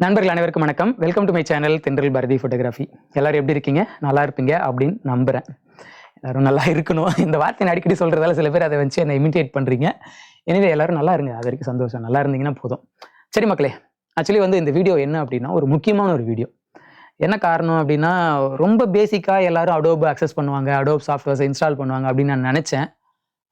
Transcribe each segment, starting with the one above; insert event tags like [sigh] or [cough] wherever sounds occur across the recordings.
நண்பர்கள் அனைவருக்கும் வணக்கம். வெல்கம் டு மை சேனல் தென்றல் பாரதி ஃபோட்டோகிராஃபி எல்லாரும் எப்படி இருக்கீங்க? நல்லா இருப்பீங்க அப்படின்னு நம்புகிறேன் எல்லாரும் நல்லா இருக்கணும். [laughs] இந்த வார்த்தையை அடிக்கடி சொல்கிறதால சில பேர் அதை வச்சு என்னை இமிட்டேட் பண்ணுறீங்க எனவே எல்லாரும் நல்லா இருங்க. அது வரைக்கும் சந்தோஷம். நல்லா இருந்தீங்கன்னா போதும். சரி மக்களே ஆக்சுவலி வந்து இந்த வீடியோ என்ன அப்படின்னா ஒரு முக்கியமான ஒரு வீடியோ என்ன காரணம் அப்படின்னா ரொம்ப பேசிக்காக எல்லாரும் அடோப் அக்சஸ் பண்ணுவாங்க அடோப் சாஃப்ட்வேர்ஸ் இன்ஸ்டால் பண்ணுவாங்க அப்படின்னு நான் நினச்சேன்.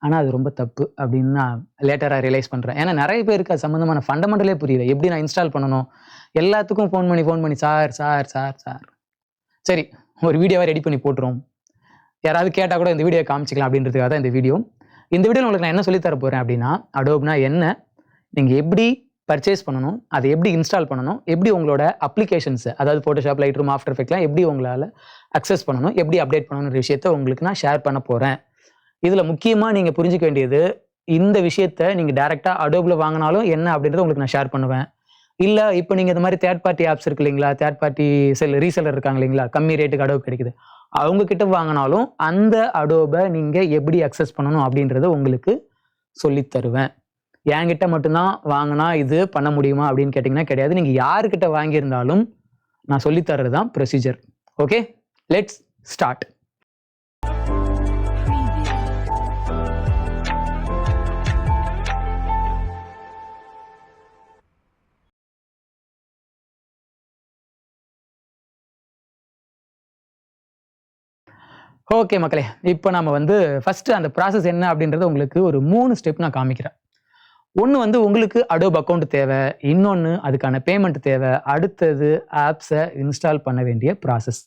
ஆனால் அது ரொம்ப தப்பு அப்படின்னு நான் லேட்டராக ரியலைஸ் பண்ணுறேன் ஏன்னா நிறைய பேருக்கு அது சம்மந்தமான ஃபண்டமெண்டலே புரியல. எப்படி நான் இன்ஸ்டால் பண்ணணும்? எல்லாத்துக்கும் ஃபோன் பண்ணி ஃபோன் பண்ணி சார் சார் சார் சார். சரி ஒரு வீடியோவை ரெடி பண்ணி போட்டுரும் யாராவது கேட்டால் கூட இந்த வீடியோ காமிச்சிக்கலாம் அப்படின்றதுக்காக தான் இந்த வீடியோ இந்த வீடியோவில் உங்களுக்கு நான் என்ன சொல்லித் தர போகிறேன் அப்படின்னா அடோப்னா என்ன நீங்கள் எப்படி பர்ச்சேஸ் பண்ணணும் அதை எப்படி இன்ஸ்டால் பண்ணணும் எப்படி உங்களோட அப்ளிகேஷன்ஸ் அதாவது ஃபோட்டோஷாப் லைட் ரூம் ஆஃப்டர் எஃபெக்ட்லாம் எப்படி உங்களால் அக்சஸ் பண்ணணும் எப்படி அப்டேட் பண்ணணுன்ற விஷயத்த உங்களுக்கு நான் ஷேர் பண்ண போகிறேன் இதில் முக்கியமாக நீங்கள் புரிஞ்சிக்க வேண்டியது இந்த விஷயத்த நீங்கள் டேரெக்டாக அடோபில் வாங்கினாலும் என்ன அப்படின்றத உங்களுக்கு நான் ஷேர் பண்ணுவேன். இல்லை இப்போ நீங்கள் இந்த மாதிரி தேர்ட் பார்ட்டி ஆப்ஸ் இருக்கு இல்லைங்களா? தேர்ட் பார்ட்டி செல் ரீசெல்லர் இருக்காங்க இல்லைங்களா? கம்மி ரேட்டுக்கு அடோப் கிடைக்குது. அவங்க கிட்ட வாங்கினாலும் அந்த அடோபை நீங்கள் எப்படி அக்சஸ் பண்ணணும் அப்படின்றத உங்களுக்கு சொல்லி தருவேன். என்கிட்ட மட்டும்தான் வாங்கினா இது பண்ண முடியுமா அப்படின்னு கேட்டிங்கன்னா கிடையாது. நீங்கள் யாருக்கிட்ட வாங்கியிருந்தாலும் நான் சொல்லித் தர்றது தான் procedure okay let's start okay மக்களே இப்போ நம்ம வந்து ஃபஸ்ட்டு அந்த ப்ராசஸ் என்ன அப்படின்றத உங்களுக்கு ஒரு மூணு ஸ்டெப் நான் காமிக்கிறேன். ஒன்று வந்து உங்களுக்கு அடோப் அக்கௌண்ட் தேவை இன்னொன்று அதுக்கான பேமெண்ட் தேவை அடுத்தது ஆப்ஸை இன்ஸ்டால் பண்ண வேண்டிய ப்ராசஸ்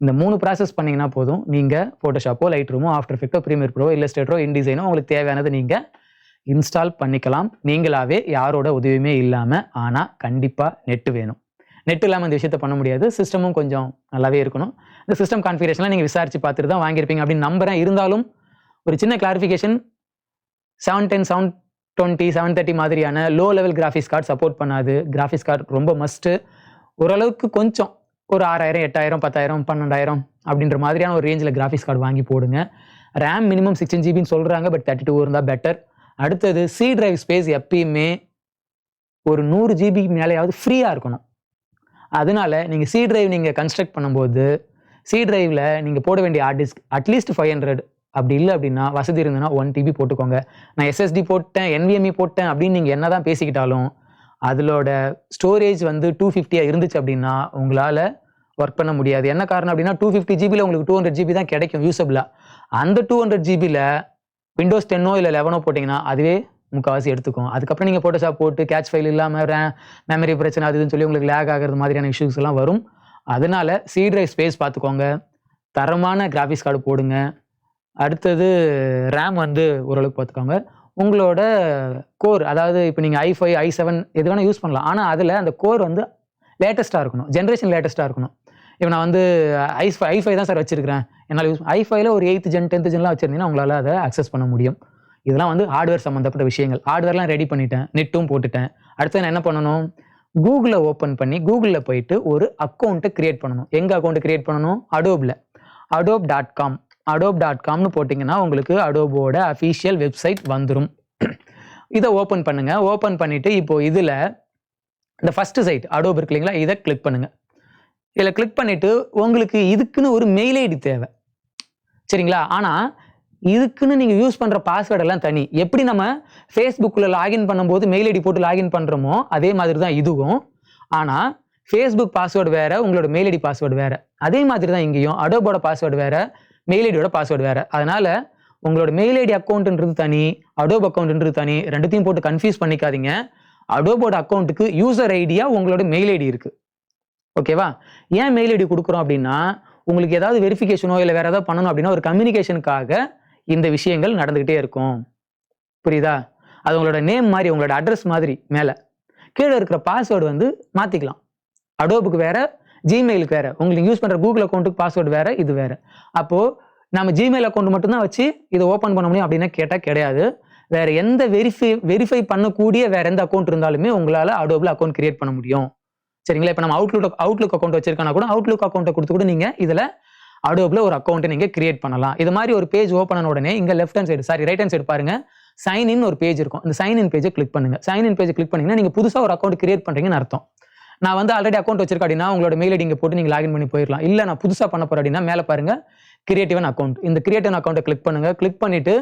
இந்த மூணு ப்ராசஸ் பண்ணிங்கன்னா போதும். நீங்கள் ஃபோட்டோஷாப்போ லைட் ரூமோ ஆஃப்டர் எஃபெக்டோ ப்ரீமியர் ப்ரோ இல்லஸ்ட்ரேட்டரோ இன்டிசைனோ உங்களுக்கு தேவையானது நீங்கள் இன்ஸ்டால் பண்ணிக்கலாம். நீங்களாவே யாரோட உதவியுமே இல்லாமல் ஆனால் கண்டிப்பாக நெட்டு வேணும். நெட் இல்லாமல் இந்த விஷயத்த பண்ண முடியாது. சிஸ்டமும் கொஞ்சம் நல்லாவே இருக்கணும். இந்த சிஸ்டம் கான்ஃபிகரேஷன்லாம் நீங்கள் விசாரிச்சு பார்த்துட்டு தான் வாங்கியிருப்பீங்க. அப்படின்னு நம்புறேன். இருந்தாலும் ஒரு சின்ன clarification seven ten seven twenty seven thirty மாதிரியான low level graphics card support பண்ணாது. கிராஃபிக்ஸ் கார்டு ரொம்ப மஸ்ட்டு ஓரளவுக்கு கொஞ்சம் ஒரு ஆறாயிரம் எட்டாயிரம் பத்தாயிரம் பன்னெண்டாயிரம் அப்படின்ற மாதிரியான ஒரு ரேஞ்சில் கிராஃபிக்ஸ் கார்டு வாங்கி போடுங்க. ரேம் மினிமம் சிக்ஸ்டின் ஜிபின்னு சொல்கிறாங்க பட் தேர்ட்டி டூ இருந்தால் பெட்டர் அடுத்தது சி டிரைவ் ஸ்பேஸ் எப்பயுமே ஒரு நூறு ஜிபி மேலேயாவது ஃப்ரீயாக இருக்கணும். அதனால நீங்கள் சி டிரைவ் நீங்கள் கன்ஸ்ட்ரக்ட் பண்ணும்போது சி டிரைவில் நீங்கள் போட வேண்டிய hard disk at least five hundred அப்படி இல்லை அப்படின்னா வசதி இருந்ததுன்னா ஒன் டிபி போட்டுக்கோங்க. நான் எஸ்எஸ்டி போட்டேன் என்விஎம்இ போட்டேன் அப்படின்னு நீங்கள் என்ன தான் பேசிக்கிட்டாலும் அதிலோட ஸ்டோரேஜ் வந்து டூ ஃபிஃப்டியாக இருந்துச்சு அப்படின்னா உங்களால் ஒர்க் பண்ண முடியாது. என்ன காரணம் அப்படின்னா டூ ஃபிஃப்டி ஜிபியில் உங்களுக்கு டூ ஹண்ட்ரட் ஜிபி தான் கிடைக்கும் யூஸபிளாக அந்த டூ ஹண்ட்ரட் ஜிபியில் விண்டோஸ் டென்னோ இல்லை லெவனோ போட்டிங்கன்னா அதுவே முக்கால்வாசி எடுத்துக்கும். அதுக்கப்புறம் நீங்கள் ஃபோட்டோஷாப் போட்டு கேட்ச் ஃபைல் இல்லாமல் மெமரி பிரச்சனை அது இதுன்னு சொல்லி உங்களுக்கு லேக் ஆகிறது மாதிரியான இஷ்யூஸ் எல்லாம் வரும். அதனால சி ஸ்பேஸ் பார்த்துக்கோங்க. தரமான கிராஃபிக்ஸ் கார்டு போடுங்க. அடுத்தது ரேம் வந்து ஓரளவுக்கு பார்த்துக்கோங்க. உங்களோட கோர் அதாவது இப்போ நீங்கள் ஐ ஃபைவ் ஐ செவன் எது வேணால் யூஸ் பண்ணலாம். ஆனால் அதில் அந்த கோர் வந்து லேட்டஸ்ட்டாக இருக்கணும். ஜென்ரேஷன் லேட்டஸ்ட்டாக இருக்கணும். இப்போ நான் வந்து ஐ ஐ ஃபைவ் தான் சார் வச்சிருக்கிறேன். என்னால் யூஸ் ஐ ஃபைவ்ல ஒரு எயித்து ஜென் டென்த் ஜென்லாம் வச்சிருந்தீங்கன்னா உங்களால் அதை அக்சஸ் பண்ண முடியும். இதெல்லாம் வந்து ஹார்ட்வேர் சம்மந்தப்பட்ட விஷயங்கள். ஹார்ட்வேர்லாம் ரெடி பண்ணிட்டேன். நெட்டும் போட்டுட்டேன். அடுத்து நான் என்ன பண்ணணும்? கூகுளில் ஓப்பன் பண்ணி கூகுளில் போயிட்டு ஒரு அக்கௌண்ட்டை கிரியேட் பண்ணணும். எங்கள் அக்கௌண்ட்டு கிரியேட் பண்ணணும்? அடோபில் Adobe dot com Adobe dot காம்னு போட்டிங்கன்னா உங்களுக்கு அடோபோட அஃபீஷியல் வெப்சைட் வந்துடும் இதை ஓப்பன் பண்ணுங்கள் ஓப்பன் பண்ணிவிட்டு இப்போது இதில் இந்த ஃபஸ்ட்டு சைட் அடோப் இருக்கு இல்லைங்களா? இதை கிளிக் பண்ணுங்கள் இதில் கிளிக் பண்ணிவிட்டு உங்களுக்கு இதுக்குன்னு ஒரு மெயில் ஐடி தேவை. சரிங்களா? ஆனால் இதுக்குன்னு நீங்கள் யூஸ் பண்ணுற பாஸ்வேர்ட் எல்லாம் தனி. எப்படி நம்ம ஃபேஸ்புக்கில் லாகின் பண்ணும்போது மெயில் ஐடி போட்டு லாகின் பண்ணுறோமோ அதே மாதிரி தான் இதுவும். ஆனால் ஃபேஸ்புக் பாஸ்வேர்டு வேறு உங்களோட மெயில் ஐடி பாஸ்வேர்டு வேறு. அதே மாதிரி தான் இங்கேயும் அடோபோட பாஸ்வேர்டு வேறு மெயில் ஐடியோட பாஸ்வேர்டு வேறு. அதனால் உங்களோட மெயில் ஐடி அக்கௌண்ட்டுன்றது தனி அடோப் அக்கௌண்ட்ன்றது தனி ரெண்டுத்தையும் போட்டு கன்ஃபியூஸ் பண்ணிக்காதீங்க. அடோபோட அக்கௌண்ட்டுக்கு யூசர் ஐடியா உங்களோட மெயில் ஐடி இருக்குது ஓகேவா ஏன் மெயில் ஐடி கொடுக்குறோம் அப்படின்னா உங்களுக்கு ஏதாவது வெரிஃபிகேஷனோ இல்லை வேறு ஏதாவது பண்ணணும் அப்படின்னா ஒரு கம்யூனிகேஷனுக்காக இந்த விஷயங்கள் நடந்துக்கிட்டே இருக்கும். புரியுதா? அது உங்களோட நேம் மாதிரி உங்களோட அட்ரஸ் மாதிரி மேலே. கீழே இருக்கிற பாஸ்வேர்டு வந்து மாற்றிக்கலாம் அடோபுக்கு வேற ஜிமெயிலுக்கு வேற. உங்களுக்கு யூஸ் பண்ணுற கூகுள் அக்கௌண்ட்டுக்கு பாஸ்வேர்டு வேற இது வேற. அப்போது நம்ம ஜிமெயில் அக்கௌண்ட் மட்டும்தான் வச்சு இதை ஓப்பன் பண்ண முடியும் அப்படின்னா கேட்டால் கிடையாது. வேற எந்த வெரிஃபை வெரிஃபை பண்ணக்கூடிய வேற எந்த அக்கௌண்ட் இருந்தாலுமே உங்களால் அடோபில் அக்கௌண்ட் கிரியேட் பண்ண முடியும். சரிங்களா? இப்போ நம்ம அவுட்லுக் அவுட்லுக் அக்கௌண்ட் வச்சிருக்கானா கூட அவுட்லுக் அக்கௌண்ட்டை கொடுத்து கூட நீங்கள் இதில் அடோப்ல ஒரு அக்கௌண்ட்டை நீங்கள் கிரியேட் பண்ணலாம். இது மாதிரி ஒரு பேஜ் ஓப்பன் ஆன உடனே இங்கே left hand side sorry right hand side பாருங்க. சைன் இன் ஒரு பேஜ் இருக்கும். இந்த சைன் இன் பேஜை கிளிக் பண்ணுங்க. சைன் இன் பேஜ் கிளிக் பண்ணீங்கன்னா நீங்கள் புதுசாக ஒரு அக்கௌண்ட் கிரியேட் பண்ணுறீங்கன்னு அர்த்தம். நான் வந்து ஆல்ரெடி அக்கௌண்ட் வச்சிருக்கேன் அப்படின்னா உங்களோட மெயில் ஐடி இங்கே போட்டு நீங்கள் லாகின் பண்ணி போயிடலாம். இல்லை நான் புதுசாக பண்ண போகிறேன் அப்படின்னா மேலே பாருங்க கிரியேட்டிவன் அக்கௌண்ட் இந்த கிரியேட்டிவன் அக்கௌண்ட்டை கிளிக் பண்ணுங்க. கிளிக் பண்ணிட்டு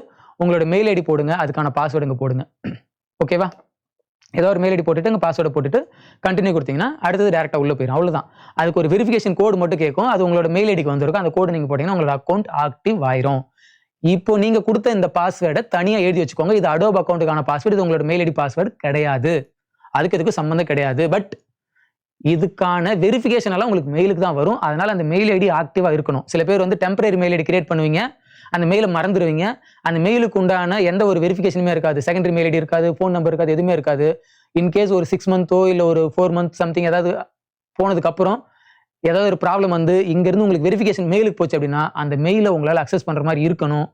உங்களோட மெயில் ஐடி போடுங்க. அதுக்கான பாஸ்வேர்டுங்க போடுங்க. [clears throat] ஓகேவா ஏதோ ஒரு மெயில் ஐடி போட்டுட்டு அங்கே பாஸ்வேர்டை போட்டுட்டு கண்டினியூ கொடுத்தீங்கன்னா அடுத்தது டேரெக்டாக உள்ளே போயிடும் அவ்வளோதான் அதுக்கு ஒரு வெரிஃபிகேஷன் கோடு மட்டும் கேட்கும். அது உங்களோட மெயில் ஐடிக்கு வந்திருக்கும். அந்த கோடு நீங்கள் போட்டீங்கன்னா உங்களோட அக்கௌண்ட் ஆக்டிவ் ஆயிரும். இப்போ நீங்கள் கொடுத்த இந்த பாஸ்வேர்டை தனியாக எழுதி வச்சுக்கோங்க. இது அடோப் அக்கௌண்ட்டுக்கான பாஸ்வேர்டு இது உங்களோட மெயில் ஐடி பாஸ்வேர்டு கிடையாது. அதுக்கு இதுக்கு சம்மந்தம் கிடையாது. பட் இதுக்கான வெரிஃபிகேஷன் எல்லாம் உங்களுக்கு மெயிலுக்கு தான் வரும். அதனால அந்த மெயில் ஐடி ஆக்டிவாக இருக்கணும். சில பேர் வந்து டெம்பரரி மெயில் ஐடி கிரியேட் பண்ணுவீங்க. அந்த மெயிலை மறந்துடுவீங்க அந்த மெயிலுக்கு உண்டான எந்த ஒரு வெரிஃபிகேஷனுமே இருக்காது. செகண்டரி மெயில் ஐடி இருக்காது ஃபோன் நம்பர் இருக்காது எதுவுமே இருக்காது. இன்கேஸ் ஒரு சிக்ஸ் மந்த்தோ இல்லை ஒரு ஃபோர் மந்த் சம்திங் ஏதாவது போனதுக்கு அப்புறம் ஏதாவது ஒரு ப்ராப்ளம் வந்து இங்கேருந்து உங்களுக்கு வெரிஃபிகேஷன் மெயிலுக்கு போச்சு அப்படின்னா அந்த மெயிலை உங்களால் அக்சஸ் பண்ணுற மாதிரி இருக்கணும்.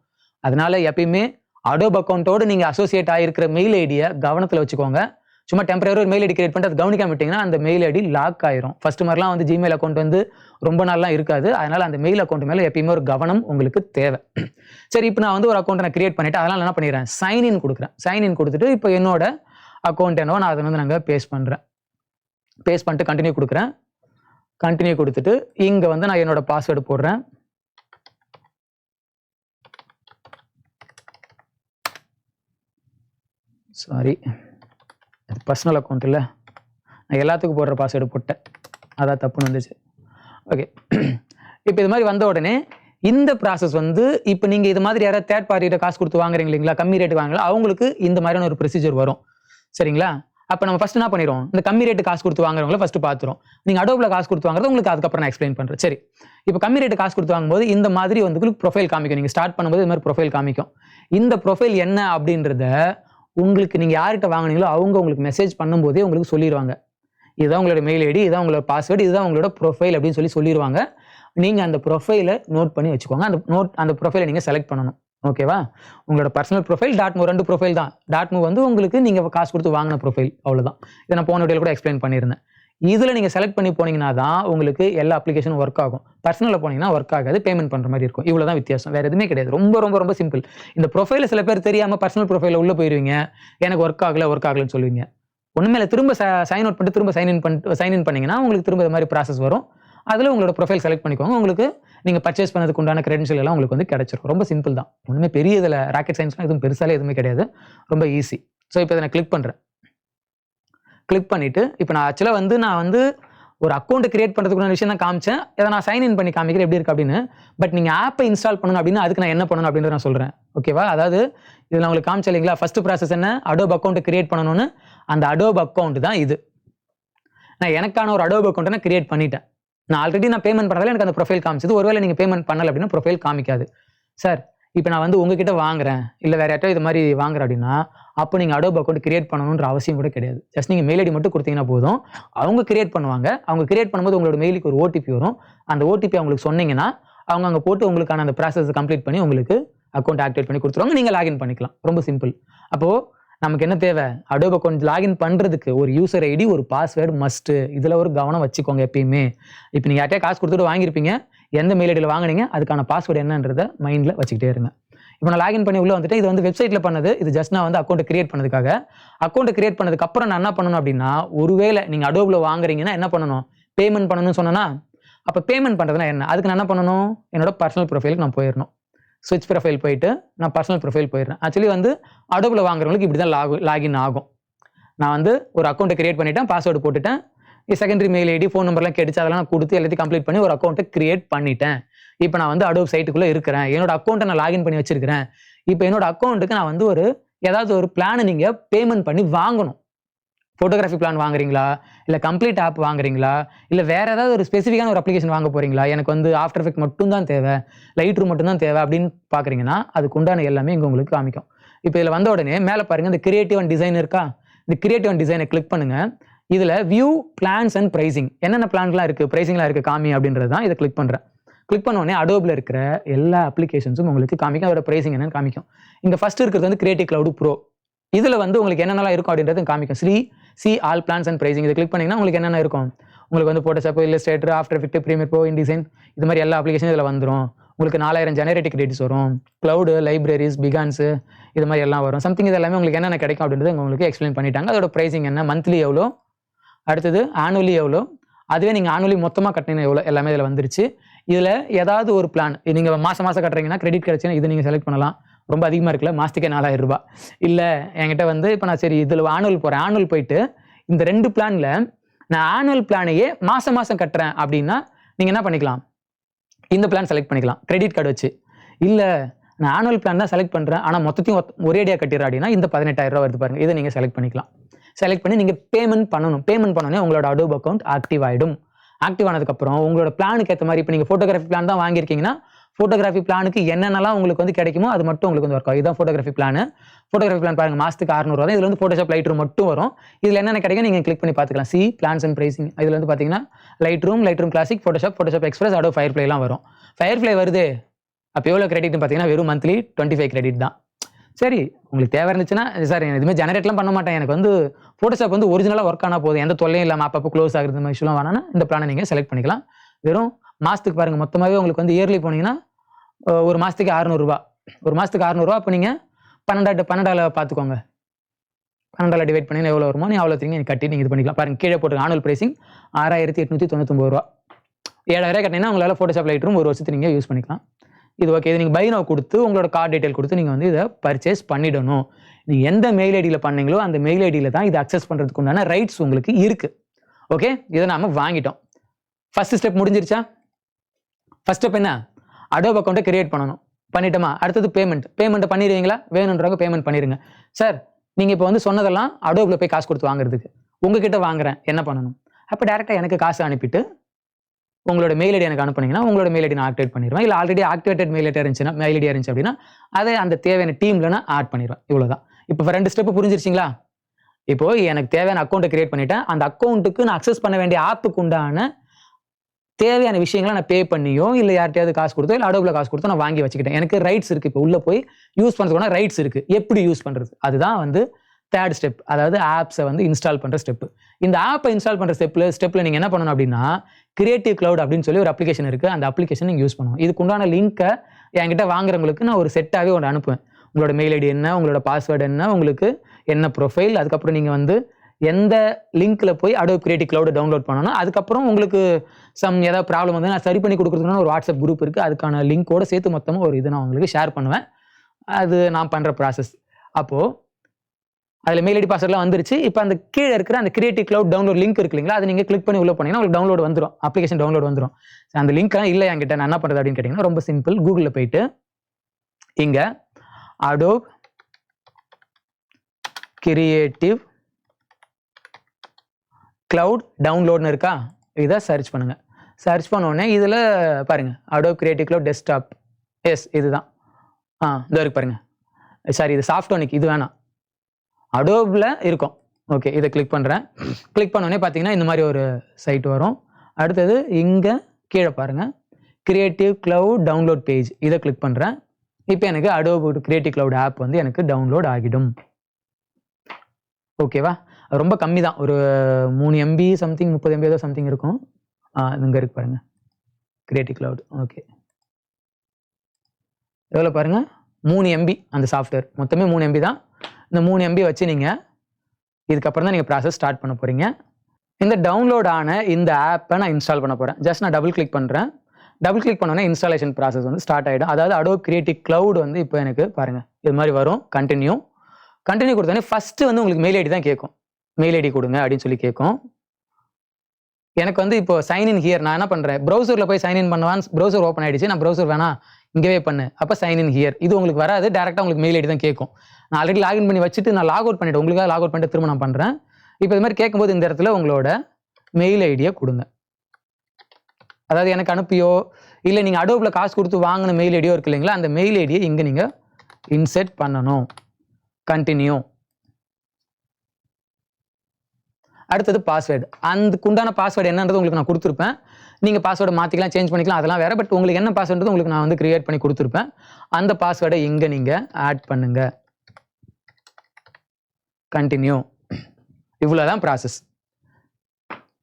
அதனால எப்பயுமே அடோப் அக்கௌண்ட்டோடு நீங்கள் அசோசியேட் ஆகிருக்கிற மெயில் ஐடியை கவனத்தில் வச்சுக்கோங்க. சும்மா டெம்பரரி ஒரு மெயில் ஐடி கிரியேட் பண்ணிட்டு அது கவனிக்காம விட்டீங்கன்னா அந்த மெயில் ஐடி லாக் ஆயிரும். ஃபர்ஸ்ட் மாதிரிலாம் வந்து ஜிமெயில் அக்கௌண்ட் வந்து ரொம்ப நாள்லாம் இருக்காது. அதனால அந்த மெயில் அக்கௌண்ட் மேலே எப்பயுமே ஒரு கவனம் உங்களுக்கு தேவை. சரி இப்போ நான் வந்து ஒரு அக்கௌண்ட் நான் கிரியேட் பண்ணிட்டு அதெல்லாம் என்ன பண்ணிடுறேன் சைன் இன் கொடுக்குறேன். சைன் இன் கொடுத்துட்டு இப்போ என்னோட அக்கௌண்ட் என்னவோ நான் அதை வந்து நாங்கள் பேஸ்ட் பண்ணுறேன் பேஸ்ட் பண்ணிட்டு கண்டினியூ கொடுக்குறேன். கண்டினியூ கொடுத்துட்டு இங்கே வந்து நான் என்னோட பாஸ்வேர்டு போடுறேன். சாரி பர்சனல் அக்கௌண்ட் இல்லை நான் எல்லாத்துக்கும் போடுற பாஸ்வேர்டு போட்டேன். அதான் தப்புன்னு வந்துச்சு. ஓகே [clears throat] இப்போ இது மாதிரி வந்த உடனே இந்த ப்ராசஸ் வந்து இப்போ நீங்கள் இது மாதிரி யாராவது தேர்ட் பார்ட்டிகிட்ட காசு கொடுத்து வாங்குறீங்க இல்லைங்களா கம்மி ரேட்டு வாங்கலாம் அவங்களுக்கு இந்த மாதிரியான ஒரு ப்ரொசீஜர் வரும். சரிங்களா? அப்போ நம்ம ஃபஸ்ட் என்ன பண்ணிடுவோம் இந்த கம்மி ரேட்டு காசு கொடுத்து வாங்குறவங்கள ஃபஸ்ட்டு பார்த்துரும் நீங்கள் அடோப்ல காசு கொடுத்து வாங்குறது உங்களுக்கு அதுக்கப்புறம் நான் எக்ஸ்பிளைன் பண்ணுறேன் சரி. இப்போ கம்மி ரேட்டு காசு கொடுத்து வாங்கும்போது இந்த மாதிரி வந்து உங்களுக்கு ப்ரொஃபைல் காமிக்கும். நீங்கள் ஸ்டார்ட் பண்ணும்போது இது மாதிரி ப்ரொஃபைல் காமிக்கும். இந்த ப்ரொஃபைல் என்ன அப்படின்றத உங்களுக்கு நீங்கள் யார்கிட்ட வாங்குனீங்களோ அவங்க உங்களுக்கு மெசேஜ் பண்ணும்போதே உங்களுக்கு சொல்லிடுவாங்க இதுதான் உங்களோட மெயில் ஐடி இதுதான் உங்களோட பாஸ்வேர்டு இதுதான் உங்களோட ப்ரொஃபைல் அப்படின்னு சொல்லி சொல்லிடுவாங்க நீங்கள் அந்த ப்ரொஃபைலை நோட் பண்ணி வச்சுக்கோங்க. அந்த நோட் அந்த ப்ரொஃபைலை நீங்கள் செலக்ட் பண்ணணும். ஓகேவா உங்களோட பர்சனல் ப்ரொஃபைல் டாட் மூ ரெண்டு ப்ரொஃபைல் தான். டாட் மூ வந்து உங்களுக்கு நீங்கள் காசு கொடுத்து வாங்கின ப்ரொஃபைல் அவ்வளோதான் இதை நான் போன வீடியோவில் கூட எக்ஸ்பிளைன் பண்ணியிருந்தேன். இதில் நீங்கள் செலக்ட் பண்ணி போனீங்கன்னா தான் உங்களுக்கு எல்லா அப்ளிகேஷனும் ஒர்க் ஆகும். பர்சனலில் போனீங்கன்னா ஒர்க் ஆகாது பேமெண்ட் பண்ணுற மாதிரி இருக்கும். இவ்வளோ தான் வித்தியாசம். வேறு எதுவுமே கிடையாது. ரொம்ப ரொம்ப ரொம்ப சிம்பிள் இந்த ப்ரொஃபைல சில பேர் தெரியாமல் பர்சனல் ப்ரொஃபைல உள்ளே போயிருவீங்க. எனக்கு ஒர்க் ஆகலை ஒர்க் ஆகலைன்னு சொல்லுவீங்க. ஒன்றுமே இல்லை திரும்ப சைன் அவுட் பண்ணிட்டு திரும்ப சைன் இன் பண்ணிட்டு சைன் இன் பண்ணிங்கன்னா உங்களுக்கு திரும்ப இது மாதிரி ப்ராசஸ் வரும். அதில் உங்களோட ப்ரொஃபைல் செலக்ட் பண்ணிக்கோங்க. உங்களுக்கு நீங்கள் பர்ச்சேஸ் பண்ணதுக்கு உண்டான கிரெடென்ஷியல் எல்லாம் உங்களுக்கு வந்து கிடைச்சிரும். ரொம்ப சிம்பிள் தான். ஒன்றுமே பெரிய இதில் ராக்கெட் சயின்ஸ்லாம் எதுவும் பெருசாலே எதுவுமே கிடையாது. ரொம்ப ஈஸி ஸோ இப்போ இதை நான் கிளிக் பண்ணுறேன் கிளிக் பண்ணிவிட்டு இப்போ நான் ஆக்சுவலாக வந்து நான் வந்து ஒரு அக்கௌண்ட் கிரியேட் பண்ணுறதுக்குள்ள விஷயம் தான் காமிச்சேன். இதை நான் சைன் இன் பண்ணி காமிக்கிறேன் எப்படி இருக்கு அப்படின்னு. பட் நீங்கள் ஆப்பை இன்ஸ்டால் பண்ணணும் அப்படின்னா அதுக்கு நான் என்ன பண்ணணும் அப்படின்றத நான் சொல்கிறேன் ஓகேவா அதாவது இதில் நான் உங்களுக்கு காமிச்சேன் இல்லைங்களா? ஃபஸ்ட் ப்ராசஸ் என்ன? அடோப் அக்கௌண்ட் கிரியேட் பண்ணணும்னு. அந்த அடோப் அக்கௌண்ட் தான் இது. நான் எனக்கான ஒரு அடோப் அக்கௌண்ட்டை நான் கிரியேட் பண்ணிட்டேன். நான் ஆல்ரெடி நான் பேமெண்ட் பண்ணதால எனக்கு அந்த ப்ரொஃபைல் காமிச்சது. ஒருவேளை நீங்கள் பேமெண்ட் பண்ணல அப்படின்னா ப்ரொஃபைல் காமிக்காது. சார் இப்போ நான் வந்து உங்ககிட்ட வாங்குறேன். இல்லை வேற யார்ட்டோ இது மாதிரி வாங்குறேன் அப்படின்னா அப்போ நீங்கள் அடோப் அக்கௌண்ட் கிரியேட் பண்ணணுன்ற அவசியம் கூட கிடையாது. ஜஸ்ட் நீங்கள் மெயில் ஐடி மட்டும் கொடுத்தீங்கன்னா போதும். அவங்க கிரியேட் பண்ணுவாங்க. அவங்க கிரியேட் பண்ணும்போது உங்களோட மெயிலுக்கு ஒரு ஓடிபி வரும். அந்த ஓடிபி அவங்களுக்கு சொன்னீங்கன்னா அவங்க அங்கே போட்டு உங்களுக்கான அந்த ப்ராசஸ் கம்ப்ளீட் பண்ணி உங்களுக்கு அக்கௌண்ட் ஆக்டிவேட் பண்ணி கொடுத்துருவாங்க. நீங்கள் லாகின் பண்ணிக்கலாம். ரொம்ப சிம்பிள் அப்போது நமக்கு என்ன தேவை? அடோப் அக்கௌண்ட் லாகின் பண்ணுறதுக்கு ஒரு யூசர் ஐடி ஒரு பாஸ்வேர்டு மஸ்ட்டு இதில் ஒரு கவனம் வச்சுக்கோங்க எப்பயுமே. இப்போ நீங்கள் யார்ட்டே காசு கொடுத்துட்டு வாங்கியிருப்பீங்க. எந்த மெயில் ஐடியில் வாங்குனீங்க அதுக்கான பாஸ்வேர்டு என்னன்றதை மைண்டில் வச்சுக்கிட்டே இருங்க. இப்போ நான் லாகின் பண்ணி உள்ளே வந்துட்டு இது வந்து வெப்சைட்டில் பண்ணது இது ஜஸ்ட் நான் வந்து அக்கௌண்ட் கிரியேட் பண்ணதுக்காக. அக்கௌண்ட் கிரியேட் பண்ணதுக்கு அப்புறம் நான் என்ன பண்ணணும் அப்படின்னா ஒருவேளை நீங்கள் அடோபில் வாங்குறீங்கன்னா என்ன பண்ணணும்? பேமெண்ட் பண்ணணும்னு சொன்னேன்னா அப்போ பேமெண்ட் பண்ணுறதுனா என்ன? அதுக்கு நான் என்ன பண்ணணும்? என்னோட பர்சனல் ப்ரொஃபைலுக்கு நான் போயிடணும் ஸ்விட்ச் ப்ரொஃபைல் போயிட்டு நான் பர்சனல் ப்ரொஃபைல் போயிடுறேன் ஆக்சுவலி வந்து அடோபில் வாங்குறவங்களுக்கு இப்படி தான் லாகு லாகின் ஆகும். நான் வந்து ஒரு அக்கௌண்ட்டை கிரியேட் பண்ணிட்டேன் பாஸ்வேர்டு போட்டுட்டேன். செகண்டரி மெயில் ஐடி ஃபோன் நம்பர்லாம் கிடைச்சு அதெல்லாம் நான் கொடுத்து எல்லாத்தையும் கம்ப்ளீட் பண்ணி ஒரு அக்கௌண்ட்டை கிரியேட் பண்ணிட்டேன். இப்போ நான் வந்து அடோப் சைட்டுக்குள்ளே இருக்கிறேன். என்னோட அக்கௌண்ட்டை நான் லாகின் பண்ணி வச்சிருக்கிறேன். இப்போ என்னோட அக்கௌண்ட்டுக்கு நான் வந்து ஒரு ஏதாவது ஒரு பிளானை நீங்கள் பேமெண்ட் பண்ணி வாங்கணும். ஃபோட்டோகிராஃபி பிளான் வாங்குறீங்களா? இல்லை கம்ப்ளீட் ஆப் வாங்குறீங்களா? இல்லை வேறு ஏதாவது ஒரு ஸ்பெசிஃபிக்கான ஒரு அப்ளிகேஷன் வாங்க போகிறீங்களா எனக்கு வந்து ஆஃப்டர் எஃபெக்ட் மட்டும் தான் தேவை. லைட் ரூம் மட்டும் தான் தேவை அப்படின்னு பார்க்குறீங்கன்னா அதுக்கு உண்டான எல்லாமே இங்கே உங்களுக்கு காமிக்கும். இப்போ இதில் வந்த உடனே மேலே பாருங்கள் இந்த கிரியேட்டிவ் அண்ட் டிசைன் இருக்கா? இந்த கிரியேட்டிவ் அண்ட் டிசைனை கிளிக் பண்ணுங்கள் இதில் வியூ பிளான்ஸ் அண்ட் ப்ரைசிங் என்னென்ன பிளான்லாம் இருக்குது ப்ரைசிங்லாம் இருக்குது காமி அப்படின்றது தான் இதை கிளிக் பண்ணுறேன் கிளிக் பண்ண உடனே அடோபில் இருக்கிற எல்லா அப்ளிகேஷன்ஸும் உங்களுக்கு காமிக்கும். அதோட ப்ரைசிங் என்னன்னு காமிக்கும். இங்கே ஃபர்ஸ்ட் இருக்கிறது வந்து கிரியேட்டிவ் cloud ப்ரோ இதில் வந்து உங்களுக்கு என்னென்னலாம் இருக்கும் அப்படின்றது காமிக்கும். Sri see all plans and pricing இதை கிளிக் பண்ணிங்கன்னா உங்களுக்கு என்னென்ன இருக்கும்? உங்களுக்கு வந்து Photoshop Illustrator After Effects Premiere Pro InDesign இது மாதிரி எல்லா அப்ளிகேஷனும் இதில் வந்துடும் உங்களுக்கு நாலாயிரம் ஜெனரேட்டிக் கிரெடிட்ஸ் வரும். க்ளவுடு லைப்ரரிஸ் பிகான்ஸு இது மாதிரி எல்லாம் வரும். சம்திங் இது எல்லாமே உங்களுக்கு என்னென்ன கிடைக்கும் அப்படின்றது உங்களுக்கு எக்ஸ்பிளைன் பண்ணிட்டாங்க. அதோட ப்ரைசிங் என்ன? மந்த்லி எவ்வளோ? அடுத்தது ஆனுவலி எவ்வளோ? அதுவே நீங்கள் ஆனுவலி மொத்தமாக கட்டினீங்கன்னா எவ்வளோ? எல்லாமே இதில் வந்துருச்சு. இதில் ஏதாவது ஒரு பிளான் நீங்கள் மாதம் மாதம் கட்டுறீங்கன்னா கிரெடிட் கிடச்சின்னா இதை நீங்கள் செலக்ட் பண்ணலாம். ரொம்ப அதிகமாக இருக்குல்ல மாதத்துக்கே நாலாயிரம் ரூபா இல்லை என்கிட்ட வந்து இப்போ நான் சரி இதில் ஆனுவல் போகிறேன் ஆனுவல் போயிட்டு இந்த ரெண்டு பிளானில் நான் ஆனுவல் பிளானையே மாதம் மாதம் கட்டுறேன் அப்படின்னா நீங்கள் என்ன பண்ணிக்கலாம்? இந்த பிளான் செலக்ட் பண்ணிக்கலாம். கிரெடிட் கார்டு வச்சு. இல்லை நான் ஆனுவல் பிளான் தான் செலக்ட் பண்ணுறேன் ஆனால் மொத்தத்தையும் ஒரேடியாக கட்டிடுறேன் அப்படின்னா இந்த பதினெட்டாயிரம் ரூபா வருது பாருங்கள் இதை நீங்கள் செலக்ட் பண்ணிக்கலாம். செலக்ட் பண்ணி நீங்கள் பேமெண்ட் பண்ணணும். பேமெண்ட் பண்ணோன்னே உங்களோட அடோப் அக்கௌண்ட் ஆக்டிவ் ஆகிடும் ஆக்டிவ் ஆனதுக்கப்புறம் உங்களோட பிளானுக்கு ஏற்ற மாதிரி இப்போ நீங்கள் ஃபோட்டோகிராஃபி பிளான் தான் வாங்கியிருக்கீங்கன்னா ஃபோட்டோகிராஃபி பிளானுக்கு என்னென்னலாம் உங்களுக்கு வந்து கிடைக்குமோ அது மட்டும் உங்களுக்கு வந்து ஒர்க் ஆகும். இதுதான் ஃபோட்டோகிராஃபி பிளான் ஃபோட்டோகிராஃபி பிளான் பாருங்க மாதத்துக்கு அறுநூறுவா தான். இதில் வந்து ஃபோட்டோஷாப் லைட் ரூம் மட்டும் வரும். இதில் என்னென்ன கிடைக்கும் நீங்கள் கிளிக் பண்ணி பார்த்துக்கலாம். சி பிளான்ஸ் அண்ட் ப்ரைசிங் இதில் வந்து பார்த்தீங்கன்னா Lightroom Lightroom classic Photoshop Photoshop express Adobe fire ஃப்ளைலாம் வரும். ஃபயர் ஃப்ளை வருது. அப்போ எவ்வளோ கிரெடிட்னு பார்த்தீங்கன்னா வெறும் மந்த்லி டுவெண்ட்டி ஃபைவ் கிரெடிட் தான். சரி உங்களுக்கு தேவை இருந்துச்சுன்னா சார் எதுவுமே ஜெனரேட்லாம் பண்ண மாட்டேன். எனக்கு வந்து ஃபோட்டோஷாப் வந்து ஒரிஜினலாக ஒர்க் ஆனால் போதும். எந்த தொல்லையும் இல்லாமல் அப்பப்போ க்ளோஸ் ஆகுறது மாதிரி இஷ்யூலாம் வேணாம்னா இந்த பிளானை நீங்கள் செலக்ட் பண்ணிக்கலாம். வெறும் மாதத்துக்கு பாருங்கள் மொத்தமாகவே உங்களுக்கு வந்து இயர்லி போனீங்கன்னா ஒரு மாதத்துக்கு அறநூறுரூவா ஒரு மாதத்துக்கு அறநூறுவா அப்போ நீங்கள் பன்னெண்டாயிரம் பன்னெண்டாவில் பார்த்துக்கோங்க பன்னெண்டாவில் டிவைட் பண்ணி எவ்வளோ வருமோ நீ அவ்வளோ திரும்பி கட்டி நீங்கள் இது பண்ணிக்கலாம். பாருங்க கீழே போட்டு ஆனுவல் ப்ரைசிங் ஆறாயிரத்தி எட்நூற்றி தொண்ணூத்தொம்பது ரூபா. ஏழாயிரம் கட்டினீங்கன்னா உங்களால் ஃபோட்டோஷாப் லைட் ரூம் ஒரு வருஷத்துக்கு நீங்கள் யூஸ் பண்ணிக்கலாம். இது ஓகே இது நீங்கள் பைனோ கொடுத்து உங்களோட கார்டு டீட்டெயில் கொடுத்து நீங்கள் வந்து இதை பர்ச்சேஸ் பண்ணிடணும். நீங்கள் எந்த மெயில் ஐடியில் பண்ணீங்களோ அந்த மெயில் ஐடியில் தான் இதை அக்சஸ் பண்ணுறதுக்கு உண்டான ரைட்ஸ் உங்களுக்கு இருக்குது ஓகே இதை நாம் வாங்கிட்டோம். ஃபஸ்ட்டு ஸ்டெப் முடிஞ்சிருச்சா? ஃபர்ஸ்ட் ஸ்டெப் என்ன? அடோப் அக்கௌண்ட்டை கிரியேட் பண்ணணும். பண்ணிட்டோமா? அடுத்தது பேமெண்ட் பேமெண்ட்டை பண்ணிடுவீங்களா? வேணுன்றவங்க பேமெண்ட் பண்ணிடுங்க. சார் நீங்கள் இப்போ வந்து சொன்னதெல்லாம் அடோப்பில் போய் காசு கொடுத்து வாங்குறதுக்கு. உங்ககிட்ட வாங்குறேன். என்ன பண்ணணும்? அப்போ டேரெக்டாக எனக்கு காசு அனுப்பிட்டு உங்களோட மெயில் ஐடி எனக்கு அனுப்புனீங்கன்னா உங்களோட மெயில் ஐடி நான் ஆக்டிவேட் பண்ணிடுவேன். இல்லை ஆல்ரெடி ஆக்டிவேட்டட் மெயில் ஐடி இருந்துச்சுன்னா மெயில் ஐடி இருந்துச்சு அப்படின்னா அதை அந்த தேவையான டீமில் நான் ஆட் பண்ணிடுவேன். இவ்வளவுதான். இப்போ ரெண்டு ஸ்டெப் புரிஞ்சிருச்சிங்களா? இப்போ எனக்கு தேவையான அக்கௌண்ட்டை கிரியேட் பண்ணிட்டேன். அந்த அக்கௌண்ட்டுக்கு நான் அக்சஸ் பண்ண வேண்டிய ஆப்புக்கு உண்டான தேவையான விஷயங்களை நான் பே பண்ணியோ இல்லை யார்கிட்டயாவது காசு கொடுத்தோ இல்லை அடோபில் காசு கொடுத்தோ நான் வாங்கி வச்சுக்கிட்டேன். எனக்கு ரைட்ஸ் இருக்குது இப்போ உள்ளே போய் யூஸ் பண்ணுறதுக்கு ரைட்ஸ் இருக்குது எப்படி யூஸ் பண்ணுறது அதுதான் வந்து தேர்ட் ஸ்டெப் அதாவது ஆப்ஸை வந்து இன்ஸ்டால் பண்ணுற ஸ்டெப்பு இந்த ஆப்பை இன்ஸ்டால் பண்ணுற ஸ்டெப்பில் ஸ்டெப்பில் நீங்கள் என்ன பண்ணணும் அப்படின்னா கிரியேட்டிவ் க்ளவுட் அப்படின்னு சொல்லி ஒரு அப்ளிகேஷன் இருக்குது அந்த அப்ளிகேஷன் நீங்கள் யூஸ் பண்ணணும். இதுக்கு உண்டான லிங்க்கை என்கிட்ட வாங்குறவங்களுக்கு நான் ஒரு செட்டாகவே ஒன்று அனுப்புவேன். உங்களோட மெயில் ஐடி என்ன உங்களோட பாஸ்வேர்டு என்ன உங்களுக்கு என்ன ப்ரொஃபைல் அதுக்கப்புறம் நீங்கள் வந்து எந்த லிங்க்ல போய் அடோ கிரியேட்டிவ் க்ளவுட் டவுன்லோட் பண்ணணும் அதுக்கப்புறம் உங்களுக்கு சம் ஏதாவது ப்ராப்ளம் வந்து நான் சரி பண்ணி கொடுக்குறதுக்கான ஒரு வாட்ஸ்அப் குரூப் இருக்குது அதுக்கான லிங்க்கோடு சேர்த்து மொத்தமாக ஒரு இது நான் உங்களுக்கு ஷேர் பண்ணுவேன். அது நான் பண்ணுற ப்ராசஸ் அப்போது அதில் மெயில் ஐடி பாஸ்வேர்ட்லாம் வந்துருச்சு. இப்போ அந்த கீழே இருக்கிற அந்த கிரியேட்டிவ் க்ளவுட் டவுன்லோட் லிங்க் இருக்கு இல்லைங்களா அதை நீங்கள் கிளிக் பண்ணி உள்ள போனீங்கன்னா உங்களுக்கு டவுன்லோட் வந்துடும் அப்ளிகேஷன் டவுன்லோட் வந்துடும் அந்த லிங்க்லாம் இல்லை என்கிட்ட? நான் என்ன பண்ணுறது அப்படின்னு கேட்டிங்கன்னா ரொம்ப சிம்பிள் கூகுளில் போயிட்டு இங்கே அடோப் கிரியேட்டிவ் க்ளவுட் டவுன்லோட்னு இருக்கா? இதை சர்ச் பண்ணுங்கள் சர்ச் உடனே இதில் பாருங்க. Adobe creative cloud desktop yes இதுதான். ஆ இதோ இருக்கு பாருங்கள் சாரி இது சாஃப்டோனிக் இது வேணாம். அடோபில் இருக்கும். ஓகே இதை கிளிக் பண்ணுறேன் கிளிக் பண்ணோடனே பார்த்தீங்கன்னா இந்த மாதிரி ஒரு சைட் வரும். அடுத்தது இங்கே கீழே பாருங்கள் கிரியேட்டிவ் க்ளவுட் டவுன்லோட் பேஜ் இதை கிளிக் பண்ணுறேன் இப்போ எனக்கு அடோப் கிரியேட்டிவ் க்ளவுட் ஆப் வந்து எனக்கு டவுன்லோட் ஆகிடும். ஓகேவா ரொம்ப கம்மி தான். ஒரு மூணு எம்பி சம்திங் முப்பது எம்பி ஏதோ சம்திங் இருக்கும். இங்கே இருக்கு பாருங்கள் கிரியேட்டிவ் க்ளவுட் ஓகே எவ்வளோ பாருங்க? மூணு எம்பி அந்த சாஃப்ட்வேர் மொத்தமே மூணு எம்பி தான். இந்த மூணு எம்பி வச்சு நீங்கள் இதுக்கப்புறம் தான் நீங்கள் ப்ராசஸ் ஸ்டார்ட் பண்ண போகிறீங்க இந்த டவுன்லோட் ஆன இந்த ஆப்பை நான் இன்ஸ்டால் பண்ண போகிறேன் ஜஸ்ட் நான் டபுள் கிளிக் பண்ணுறேன் டபுள் கிளிக் பண்ணோன்னே இன்ஸ்டாலேஷன் ப்ராசஸ் வந்து ஸ்டார்ட் ஆகிடும் அதாவது அடோப் கிரியேட்டிவ் க்ளவுட் வந்து இப்போ எனக்கு பாருங்கள் இது மாதிரி வரும். கண்டினியூ கண்டினியூ கொடுத்தோன்னே ஃபஸ்ட்டு வந்து உங்களுக்கு மெயில் ஐடி தான் கேட்கும். மெயில் ஐடி கொடுங்க அப்படின்னு சொல்லி கேட்கும். எனக்கு வந்து இப்போ சைன் இன் ஹியர் நான் என்ன பண்ணுறேன் ப்ரௌசரில் போய் சைன் இன் பண்ணுவான் ப்ரௌசர் ஓப்பன் ஆயிடுச்சு. நான் ப்ரௌசர் வேணாம் இங்கேவே பண்ணு. அப்போ சைன் இன் ஹியர் இது உங்களுக்கு வராது. டேரெக்டாக உங்களுக்கு மெயில் ஐடி தான் கேட்கும். நான் ஆல்ரெடி லாகின் பண்ணி வச்சுட்டு நான் லாக் அவுட் பண்ணிவிட்டு உங்களுக்காக லாக் அவுட் பண்ணிட்டு திரும்ப நான் பண்ணுறேன் இப்போ இது மாதிரி கேட்கும்போது இந்த இடத்துல உங்களோட மெயில் ஐடியை கொடுங்க. அதாவது எனக்கு அனுப்பியோ இல்லை நீங்கள் அடோப்பில் காசு கொடுத்து வாங்கின மெயில் ஐடியோ இருக்கு இல்லைங்களா அந்த மெயில் ஐடியை இங்கே நீங்கள் இன்செர்ட் பண்ணணும். கண்டினியூ அடுத்தது பாஸ்வேர்டு அதுக்கு உண்டான பாஸ்வேர்டு என்னன்றது உங்களுக்கு நான் கொடுத்துருப்பேன். நீங்கள் பாஸ்வேர்டு மாற்றிக்கலாம் சேஞ்ச் பண்ணிக்கலாம் அதெல்லாம் வேற. பட் உங்களுக்கு என்ன பாஸ்வேர்டு உங்களுக்கு நான் வந்து க்ரியேட் பண்ணி கொடுத்துருப்பேன். அந்த பாஸ்வேர்டை இங்கே நீங்கள் ஆட் பண்ணுங்கள் கண்டினியூ இவ்வளோதான் ப்ராசஸ்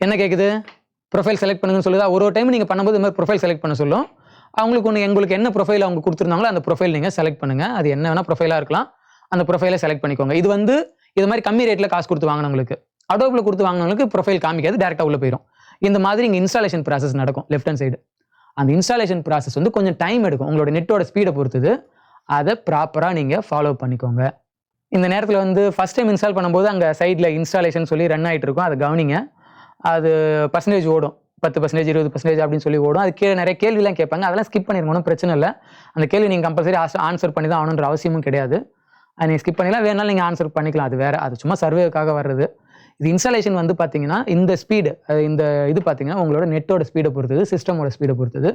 என்ன கேட்குது ப்ரொஃபைல் செலக்ட் பண்ணுங்கன்னு சொல்லுதா? ஒரு ஒரு டைம் நீங்கள் பண்ணும்போது இந்த மாதிரி ப்ரொஃபைல் செலக்ட் பண்ண சொல்லும். அவங்களுக்கு ஒன்று எங்களுக்கு என்ன ப்ரொஃபைல் அவங்க கொடுத்துருந்தாங்களோ அந்த ப்ரொஃபைல் நீங்கள் செலக்ட் பண்ணுங்கள் அது என்ன வேணால் ப்ரொஃபைலாக இருக்கலாம். அந்த ப்ரொஃபைலை செலக்ட் பண்ணிக்கோங்க. இது வந்து இது மாதிரி கம்மி ரேட்டில் காசு கொடுத்து வாங்கினவங்களுக்கு அடோப்பில் கொடுத்து வாங்கினவங்களுக்கு ப்ரொஃபைல் காமிக்காது டேரெக்டாக உள்ளே போயிடும் இந்த மாதிரி இங்கே இன்ஸ்டாலேஷன் ப்ராசஸ் நடக்கும் லெஃப்ட் ஹேண்ட் சைடு அந்த இன்ஸ்டாலேஷன் ப்ராசஸ் வந்து கொஞ்சம் டைம் எடுக்கும். உங்களோட நெட்டோட ஸ்பீடை பொறுத்தது. அதை ப்ராப்பராக நீங்கள் ஃபாலோ பண்ணிக்கோங்க. இந்த நேரத்தில் வந்து ஃபஸ்ட் டைம் இன்ஸ்டால் பண்ணும்போது அங்கே சைடில் இன்ஸ்டாலேஷன் சொல்லி ரன் ஆகிட்டு இருக்கும். அதை கவனிங்க. அது பர்சன்டேஜ் ஓடும். பத்து பர்சன்டேஜ் இருபது பர்சன்டேஜ் அப்படின்னு சொல்லி ஓடும். அது கீழே நிறைய கேள்விலாம் கேட்பாங்க. அதெல்லாம் ஸ்கிப் பண்ணிருக்கணும் பிரச்சனை இல்லை. அந்த கேள்வி நீங்கள் கம்பல்சரி ஆன்சர் பண்ணி தான் ஆகணுன்ற அவசியமும் கிடையாது. அது நீங்கள் ஸ்கிப் பண்ணிக்கலாம் வேணாலும் நீங்கள் ஆன்சர் பண்ணிக்கலாம். அது வேறு அது சும்மா சர்வேக்காக வர்றது. இது இன்ஸ்டாலேஷன் வந்து பார்த்தீங்கன்னா இந்த ஸ்பீடு இந்த இது பார்த்தீங்கன்னா உங்களோட நெட்டோட ஸ்பீடை பொறுத்தது சிஸ்டமோட ஸ்பீடை பொறுத்தது.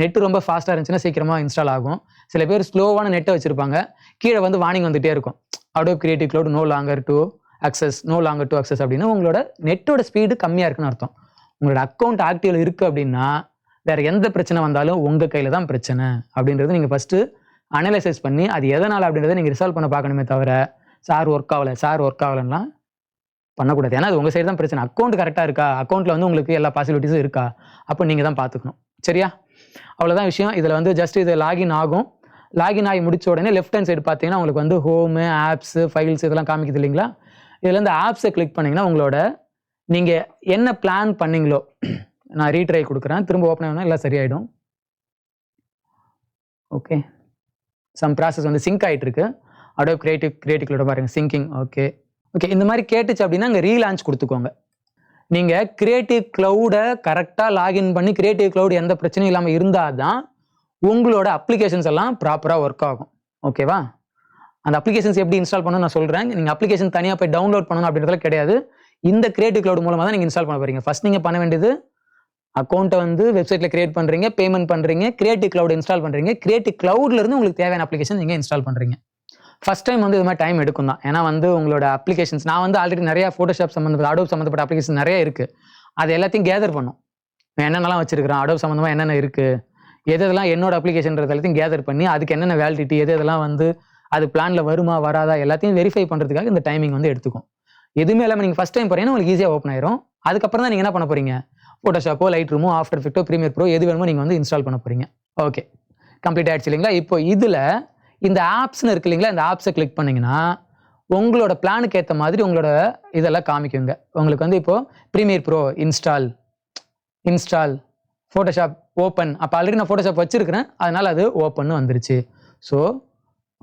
நெட்டு ரொம்ப ஃபாஸ்ட்டாக இருந்துச்சுன்னா சீக்கிரமாக இன்ஸ்டால் ஆகும். சில பேர் ஸ்லோவான நெட்டை வச்சுருப்பாங்க. கீழே வந்து வார்னிங் வந்துகிட்டே இருக்கும். Adobe creative cloud no longer to access no longer to access அப்படின்னா உங்களோட நெட்டோட ஸ்பீடு கம்மியாக இருக்குன்னு அர்த்தம். உங்களோட அக்கௌண்ட் ஆக்டிவில் இருக்குது அப்படின்னா வேறு எந்த பிரச்சனை வந்தாலும் உங்கள் கையில் தான் பிரச்சனை அப்படின்றது நீங்கள் ஃபஸ்ட்டு அனலைசைஸ் பண்ணி அது எதனால் அப்படின்றத நீங்கள் ரிசால்வ் பண்ண பார்க்கணுமே தவிர சார் ஒர்க் ஆகலை சார் ஒர்க் ஆகலைன்னா பண்ணக்கூடாது. ஏன்னா அது உங்கள் சைடு தான் பிரச்சனை. அக்கௌண்ட் கரெக்டாக இருக்கா? அக்கௌண்ட்டில் வந்து உங்களுக்கு எல்லா பாசிபிலிட்டிஸும் இருக்கா? அப்போ நீங்கள் தான் பார்த்துக்கணும். சரியா? அவ்வளோதான் விஷயம். இதில் வந்து ஜஸ்ட் இது லாகின் ஆகும். லாகின் ஆகி முடிச்ச உடனே லெஃப்ட் ஹேண்ட் சைடு பார்த்தீங்கன்னா உங்களுக்கு வந்து ஹோமு ஆப்ஸு ஃபைல்ஸ் இதெல்லாம் காமிக்குது இல்லைங்களா? இதில் இந்த ஆப்ஸை கிளிக் பண்ணிங்கன்னா உங்களோட நீங்கள் என்ன பிளான் பண்ணீங்களோ நான் ரீட்ரை கொடுக்குறேன். திரும்ப ஓப்பன் ஆகணும் எல்லாம் சரியாயிடும். ஓகே சம் ப்ராசஸ் வந்து சிங்க் ஆகிட்டுருக்கு அடோ கிரியேட்டிவ் கிரியேட்டிவ்லோட பாருங்கள் சிங்கிங் ஓகே ஓகே இந்த மாதிரி கேட்டுச்சு அப்படின்னா அங்கே ரீலான்ச் கொடுத்துக்கோங்க. நீங்கள் கிரியேட்டிவ் க்ளவுடை கரெக்டாக லாகின் பண்ணி கிரியேட்டிவ் க்ளவுட் எந்த பிரச்சனையும் இல்லாமல் இருந்தால் தான் உங்களோட அப்ளிகேஷன்ஸ் எல்லாம் ப்ராப்பராக ஒர்க் ஆகும். ஓகேவா அந்த அப்ளிகேஷன்ஸ் எப்படி இன்ஸ்டால் பண்ணணும் நான் சொல்கிறேன் நீங்கள் அப்ளிகேஷன் தனியாக போய் டவுன்லோட் பண்ணணும் அப்படின்றதுல கிடையாது. இந்த கிரியேட்டிவ் க்ளவுட் மூலமாக தான் நீங்கள் இன்ஸ்டால் பண்ண போறீங்க. ஃபஸ்ட் நீங்கள் பண்ண வேண்டியது அக்கௌண்ட்டை வந்து வெப்சைட்டில் கிரியேட் பண்ணுறீங்க பேமெண்ட் பண்ணுறீங்க கிரியேட்டிவ் க்ளவுட் இன்ஸ்டால் பண்ணுறீங்க கிரியேட்டிவ் க்ளவுட்லேருந்து உங்களுக்கு தேவையான அப்ளிகேஷன் நீங்கள் இன்ஸ்டால் பண்ணுறீங்க ஃபர்ஸ்ட் டைம் வந்து இது மாதிரி டைம் எடுக்கும் தான். ஏன்னா வந்து உங்களோட அப்ளிகேஷன்ஸ் நான் வந்து ஆல்ரெடி நிறைய ஃபோட்டோஷாப் சம்மந்தப்பட்ட அடோப் சம்மந்தப்பட்ட அப்ளிகேஷன் நிறைய இருக்குது அது எல்லாத்தையும் கேதர் பண்ணும். நான் என்னென்னலாம் வச்சிருக்கிறேன்? அடோப் சம்மந்தமாக என்னென்ன இருக்குது எது எதெல்லாம் என்னோட அப்ளிகேஷன்றது எல்லாத்தையும் கேதர் பண்ணி அதுக்கு என்னென்ன வேலிடிட்டி எது எதெல்லாம் வந்து அது பிளானில் வருமா வராதா எல்லாத்தையும் வெரிஃபை பண்ணுறதுக்காக இந்த டைமிங் வந்து எடுத்துக்கும். எதுவுமே இல்லாமல் நீங்கள் ஃபஸ்ட் டைம் போகிறீங்கன்னா உங்களுக்கு ஈஸியாக ஓப்பன் ஆயிரும். அதுக்கப்புறம் தான் நீங்கள் என்ன பண்ண போறீங்க? ஃபோட்டோஷாப்போ லைட் ரூமோ ஆஃப்டர் எஃபெக்ட்டோ ப்ரீமியர் ப்ரோ எது வேணுமோ நீங்கள் வந்து இன்ஸ்டால் பண்ண போறீங்க. ஓகே கம்ப்ளீட் ஆயிடுச்சு இல்லைங்களா? இப்போ இதில் இந்த ஆப்ஸ்னு இருக்கு இல்லைங்களா? இந்த ஆப்ஸை கிளிக் பண்ணிங்கன்னா உங்களோட பிளானுக்கு ஏற்ற மாதிரி உங்களோட இதெல்லாம் காமிக்குங்க. உங்களுக்கு வந்து இப்போது Premiere Pro install install Photoshop open அப்போ ஆல்ரெடி நான் ஃபோட்டோஷாப் வச்சுருக்கிறேன். அதனால் அது ஓப்பன் வந்துருச்சு. ஸோ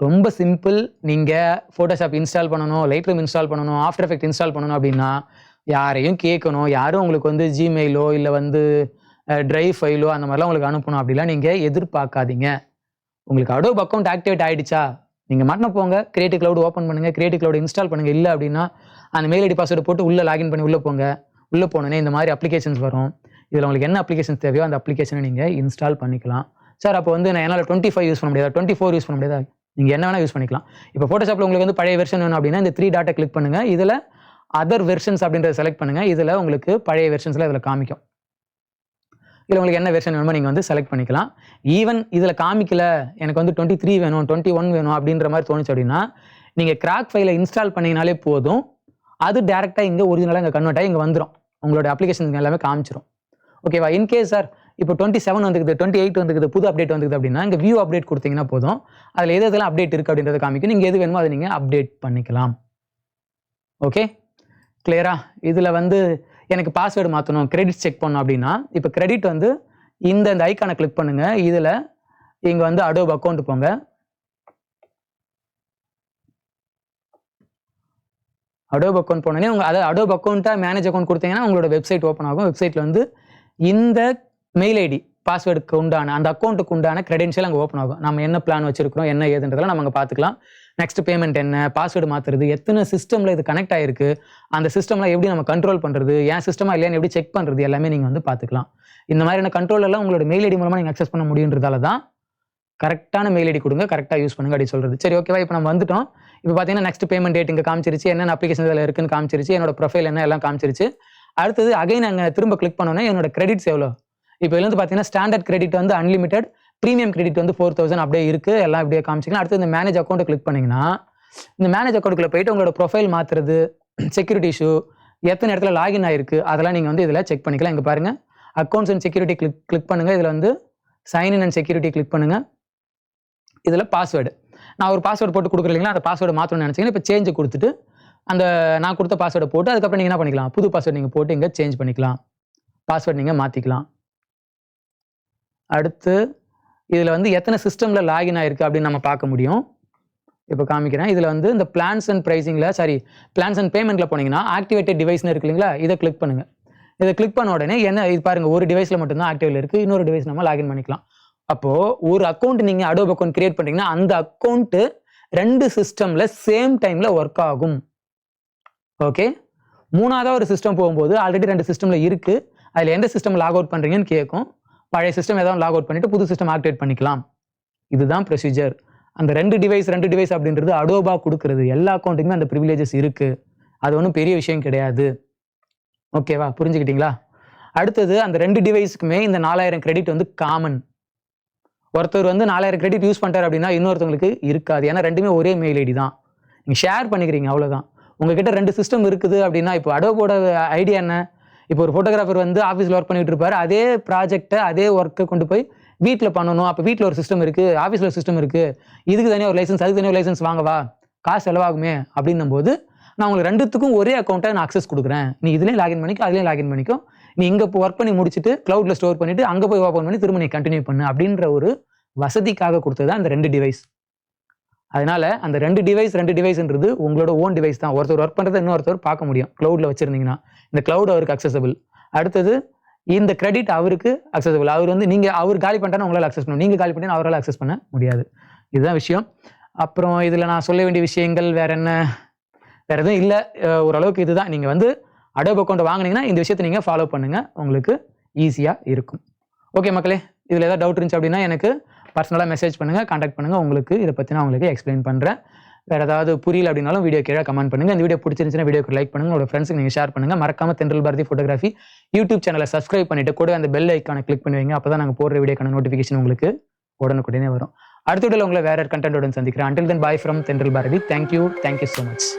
ரொம்ப சிம்பிள் நீங்கள் ஃபோட்டோஷாப் இன்ஸ்டால் பண்ணணும் லைட் ரூம் இன்ஸ்டால் பண்ணணும் ஆஃப்டர் எஃபெக்ட் இன்ஸ்டால் பண்ணணும் அப்படின்னா யாரையும் கேட்கணும். யாரும் உங்களுக்கு வந்து ஜிமெயிலோ இல்லை வந்து ட்ரைவ் ஃபைலோ அந்த மாதிரிலாம் உங்களுக்கு அனுப்பணும் அப்படிலாம் நீங்கள் எதிர்பார்க்காதீங்க. உங்களுக்கு அடோப் அக்கௌண்ட் ஆக்டிவேட் ஆகிடுச்சா நீங்கள் மட்டும் போங்க. கிரியேட்டிவ் க்ளவுட் ஓப்பன் பண்ணுங்கள் கிரியேட்டிவ் க்ளவுட் இன்ஸ்டால் பண்ணுங்கள் இல்லை அப்படின்னா அந்த மெயில் ஐடி பாஸ்வேர்டு போட்டு உள்ளே லாகின் பண்ணி உள்ளே போங்க. உள்ளே போனோன்னே இந்த மாதிரி அப்ளிகேஷன்ஸ் வரும். இதில் உங்களுக்கு என்ன அப்ளிகேஷன் தேவையோ அந்த அப்ளிகேஷனை நீங்கள் இன்ஸ்டால் பண்ணிக்கலாம். சார் அப்போ வந்து நான் என்னால் டுவெண்ட்டி ஃபைவ் யூஸ் பண்ண முடியாது. டுவெண்ட்டி ஃபோர் யூஸ் பண்ண முடியாது. நீங்கள் என்ன வேணால் யூஸ் பண்ணிக்கலாம். இப்போ ஃபோட்டோஷாப்பில் உங்களுக்கு வந்து பழைய வெர்ஷன் வேணும் அப்படின்னா இந்த த்ரீ டாட்டை கிளிக் பண்ணுங்கள் இதில் அதர் வெர்ஷன்ஸ் அப்படின்றத செலக்ட் பண்ணுங்கள் இதில் உங்களுக்கு பழைய வெர்ஷன்ஸில் இதில் காமிக்கும். இதில் உங்களுக்கு என்ன வெர்ஷன் வேணுமோ நீங்கள் வந்து செலக்ட் பண்ணிக்கலாம். ஈவன் இதில் காமிக்கல. எனக்கு வந்து டுவெண்ட்டி த்ரீ வேணும் டுவெண்ட்டி ஒன் வேணும் அப்படின்ற மாதிரி தோணுச்சு அப்படின்னா நீங்கள் கிராக் ஃபைலை இன்ஸ்டால் பண்ணிங்கனாலே போதும். அது டேரெக்டாக இங்கே ஒரிஜினலாக இங்கே கன்வெர்ட் ஆகி இங்கே வந்துடும் உங்களோட அப்ளிகேஷன் எல்லாமே காமிச்சிரும். ஓகேவா? இன்கேஸ் சார் இப்போ டுவெண்ட்டி செவன் வந்துக்குது டுவெண்ட்டி எயிட் வந்துக்குது புது அப்டேட் வந்துக்குது அப்படின்னா இங்கே வியூ அப்டேட் கொடுத்தீங்கன்னா போதும். அதில் எது எதெல்லாம் அப்டேட் இருக்குது அப்படின்றத காமிக்கும் நீங்கள் எது வேணுமோ அதை நீங்கள் அப்டேட் பண்ணிக்கலாம். ஓகே கிளியரா இதில் வந்து எனக்கு பாஸ்வேர்டு மாற்றணும் கிரெடிட் செக் பண்ணணும் அப்படின்னா இப்போ கிரெடிட் வந்து இந்த இந்த ஐக்கானை கிளிக் பண்ணுங்கள் இதில் இங்கே வந்து அடோப் அக்கௌண்ட் போங்க. அடோப் அக்கௌண்ட் போனோடனே உங்கள் அதாவது அடோப் அக்கௌண்ட்டாக மேனேஜ் அக்கௌண்ட் கொடுத்தீங்கன்னா உங்களோட வெப்சைட் ஓப்பன் ஆகும். வெப்சைட்டில் வந்து இந்த மெயில் ஐடி பாஸ்வேர்டுக்கு உண்டான அந்த அக்கௌண்ட்டுக்கு உண்டான கிரெடென்ஷியல் அங்கே ஓப்பன் ஆகும். நம்ம என்ன பிளான் வச்சிருக்கிறோம் என்ன ஏதுன்றதெல்லாம் நம்ம அங்கே பார்த்துக்கலாம் நெக்ஸ்ட் பேமெண்ட் என்ன பாஸ்வேர்டு மாற்றுறது எத்தனை சிஸ்டமில் இது கனெக்ட் ஆயிருக்கு அந்த சிஸ்டம்லாம் எப்படி நம்ம கண்ட்ரோல் பண்ணுறது ஏன் சிஸ்டமாக இல்லையான்னு எப்படி செக் பண்ணுறது எல்லாமே நீங்கள் வந்து பார்த்துக்கலாம் இந்த மாதிரியான கண்ட்ரோல் எல்லாம் உங்களோட மெயில் ஐடி மூலமாக நீங்கள் அக்சஸ் பண்ண முடியுன்றதால தான் கரெக்டான மெயில் ஐடி கொடுங்க கரெக்டாக யூஸ் பண்ணுங்க அப்படி சொல்கிறது சரி ஓகேவா இப்போ நம்ம வந்துட்டோம். இப்போ பார்த்தீங்கன்னா நெக்ஸ்ட் பேமெண்ட் டேட் இங்கே காமிச்சிருச்சு என்னென்ன அப்ளிகேஷன் இதில் இருக்குன்னு காமிச்சிருச்சு என்னோட ப்ரொஃபைல் என்ன எல்லாம் காமிச்சிருச்சு. அடுத்தது அகைன் அங்கே திரும்ப கிளிக் பண்ணோன்னே என்னோட கிரெடிட்ஸ் எவ்வளோ இப்போ இதுல வந்து பார்த்தீங்கன்னா ஸ்டாண்டர்ட் கிரெடிட் வந்து அன்லிமிடெட் ப்ரீமியம் கிரெடிட் வந்து ஃபோர் தௌசண்ட் அப்படியே இருக்குது எல்லாம் அப்படியே காமிச்சிக்கலாம் அடுத்து இந்த மேனேஜ் அக்கௌண்ட்டை கிளிக் பண்ணிங்கன்னா இந்த மேனேஜ் அக்கௌண்ட்டுக்குள்ள போயிட்டு உங்களோட ப்ரொஃபைல் மாற்றுறது செக்யூரிட்டி இஷ்யூ எத்தனை இடத்துல லாகின் ஆயிருக்கு அதெல்லாம் நீங்கள் வந்து இதில் செக் பண்ணிக்கலாம். இங்கே பாருங்க accounts and security click click பண்ணுங்கள் இதில் வந்து sign in and security click பண்ணுங்கள் இதில் பாஸ்வேர்டு நான் ஒரு பாஸ்வேர்டு போட்டு கொடுக்குறீங்களா அந்த பாஸ்வேர்டு மாற்றணும்னு நினச்சிங்கன்னா இப்போ சேஞ்சு கொடுத்துட்டு அந்த நான் கொடுத்த பாஸ்வேர்டை போட்டு அதுக்கப்புறம் நீங்கள் என்ன பண்ணிக்கலாம்? புது பாஸ்வேர்டு நீங்கள் போட்டு இங்கே சேஞ்ச் பண்ணிக்கலாம். பாஸ்வேர்டு நீங்கள் மாற்றிக்கலாம் அடுத்து இதில் வந்து எத்தனை சிஸ்டமில் லாகின் ஆயிருக்கு அப்படின்னு நம்ம பார்க்க முடியும். இப்போ காமிக்கிறேன். இதில் வந்து இந்த பிளான்ஸ் அண்ட் ப்ரைஸிங்கில் சாரி பிளான்ஸ் அண்ட் பேமெண்ட்டில் போனீங்கன்னா ஆக்டிவேட்டட் டிவைஸ்னு இருக்கு இல்லைங்களா? இதை கிளிக் பண்ணுங்கள் இதை கிளிக் பண்ண உடனே என்ன இது பாருங்கள் ஒரு டிவைஸில் மட்டும்தான் ஆக்டிவில் இருக்குது இன்னொரு டிவைஸ் நம்ம லாகின் பண்ணிக்கலாம். அப்போது ஒரு அக்கௌண்ட் நீங்கள் அடோப் அக்கௌண்ட் கிரியேட் பண்ணுறீங்கன்னா அந்த அக்கௌண்ட்டு ரெண்டு சிஸ்டமில் சேம் டைமில் ஒர்க் ஆகும். ஓகே மூணாவதாக ஒரு சிஸ்டம் போகும்போது ஆல்ரெடி ரெண்டு சிஸ்டமில் இருக்குது அதில் எந்த சிஸ்டம் லாக் அவுட் பண்ணுறீங்கன்னு கேட்கும் பழைய சிஸ்டம் ஏதாவது லாக் அவுட் பண்ணிவிட்டு புது சிஸ்டம் ஆக்டிவேட் பண்ணிக்கலாம். இதுதான் ப்ரொசீஜர் அந்த ரெண்டு டிவைஸ் ரெண்டு டிவைஸ் அப்படின்றது அடோபா கொடுக்குறது. எல்லா அக்கௌண்ட்டுக்குமே அந்த ப்ரிவிலேஜஸ் இருக்குது அது ஒன்றும் பெரிய விஷயம் கிடையாது. ஓகேவா புரிஞ்சுக்கிட்டீங்களா? அடுத்தது அந்த ரெண்டு டிவைஸ்க்குமே இந்த நாலாயிரம் கிரெடிட் வந்து காமன் ஒருத்தர் வந்து நாலாயிரம் கிரெடிட் யூஸ் பண்ணுறாரு அப்படின்னா இன்னொருத்தவங்களுக்கு இருக்காது. ஏன்னா ரெண்டுமே ஒரே மெயில் ஐடி தான். நீங்கள் ஷேர் பண்ணிக்கிறீங்க அவ்வளோதான் உங்ககிட்ட ரெண்டு சிஸ்டம் இருக்குது அப்படின்னா இப்போ அடோபோட ஐடியா என்ன? இப்போ ஒரு ஃபோட்டோகிராஃபர் வந்து ஆஃபீஸில் ஒர்க் பண்ணிட்டு இருப்பார். அதே ப்ராஜெக்ட்டை அதே ஒர்க்கை கொண்டு போய் வீட்டில் பண்ணணும். அப்போ வீட்டில் ஒரு சிஸ்டம் இருக்குது ஆஃபீஸில் ஒரு சிஸ்டம் இருக்குது இதுக்கு தனியாக ஒரு லைசன்ஸ் அதுக்கு தனியாக ஒரு லைசன்ஸ் வாங்கவா? காசு செலவாகுமே அப்படின்னும் போது நான் உங்களுக்கு ரெண்டுத்துக்கும் ஒரே அக்கௌண்ட்டை நான் அக்சஸ் கொடுக்குறேன். நீ இதுலேயும் லாகின் பண்ணிக்கோ அதுலேயும் லாகின் பண்ணிக்கோ. நீ இங்கே இப்போ ஒர்க் பண்ணி முடிச்சுட்டு க்ளவுடில் ஸ்டோர் பண்ணிவிட்டு அங்கே போய் ஓப்பன் பண்ணி திரும்ப நீ கண்டினியூ பண்ணு அப்படின்ற ஒரு வசதிக்காக கொடுத்தது தான் அந்த ரெண்டு டிவைஸ் அதனால அந்த ரெண்டு டிவைஸ் ரெண்டு டிவைஸ்ன்றது உங்களோட ஓன் டிவைஸ் தான். ஒருத்தர் ஒர்க் பண்ணுறதை இன்னொருத்தர் பார்க்க முடியும். க்ளவுடில் வச்சிருந்தீங்கன்னா. இந்த க்ளவுட் அவருக்கு அக்சசபிள் அடுத்தது இந்த கிரெடிட் அவருக்கு அக்சசபிள் அவர் வந்து நீங்கள் அவர் காலி பண்ணிட்டா உங்களால் அக்சஸ் பண்ணணும் நீங்கள் காலி பண்ணி அவரால் அக்சஸ் பண்ண முடியாது. இதுதான் விஷயம். அப்புறம் இதில் நான் சொல்ல வேண்டிய விஷயங்கள் வேற என்ன? வேற எதுவும் இல்லை. ஓரளவுக்கு இதுதான். நீங்கள் வந்து அடோப் அக்கௌண்ட் வாங்குனீங்கன்னா இந்த விஷயத்தை நீங்கள் ஃபாலோ பண்ணுங்கள் உங்களுக்கு ஈஸியாக இருக்கும். ஓகே மக்களே இதில் ஏதாவது டவுட் இருந்துச்சு அப்படின்னா எனக்கு பர்சனலாக மெசேஜ் பண்ணுங்கள் காண்டாக்ட் பண்ணுங்கள் உங்களுக்கு இதை பற்றி நான் உங்களுக்கு எக்ஸ்பிளைன் பண்ணுறேன் வேறு ஏதாவது புரியல அப்படின்னாலும் வீடியோ கீழே கமெண்ட் பண்ணுங்கள் இந்த வீடியோ பிடிச்சிருந்துச்சுன்னா வீடியோக்கு லைக் பண்ணுங்கள் உங்களோட ஃப்ரெண்ட்ஸுக்கு நீங்கள் ஷேர் பண்ணுங்கள் மறக்காம தென்றல் பாரதி ஃபோட்டோகிராஃபி யூடியூப் சேனலை சப்ஸ்கிரைப் பண்ணிட்டு கூட அந்த பெல் ஐக்கானை கிளிக் பண்ணுவீங்க. அப்போ தான் நாங்கள் போடுற வீடியோக்கான நோட்டிஃபிகேஷன் உங்களுக்கு உடனுக்குடனே வரும். அடுத்த வீடியோவில் உங்களை வேறு கண்டென்ட்டுடன் சந்திக்கிறேன். Until then bye from Thendral Bharathi. Thank you thank you so much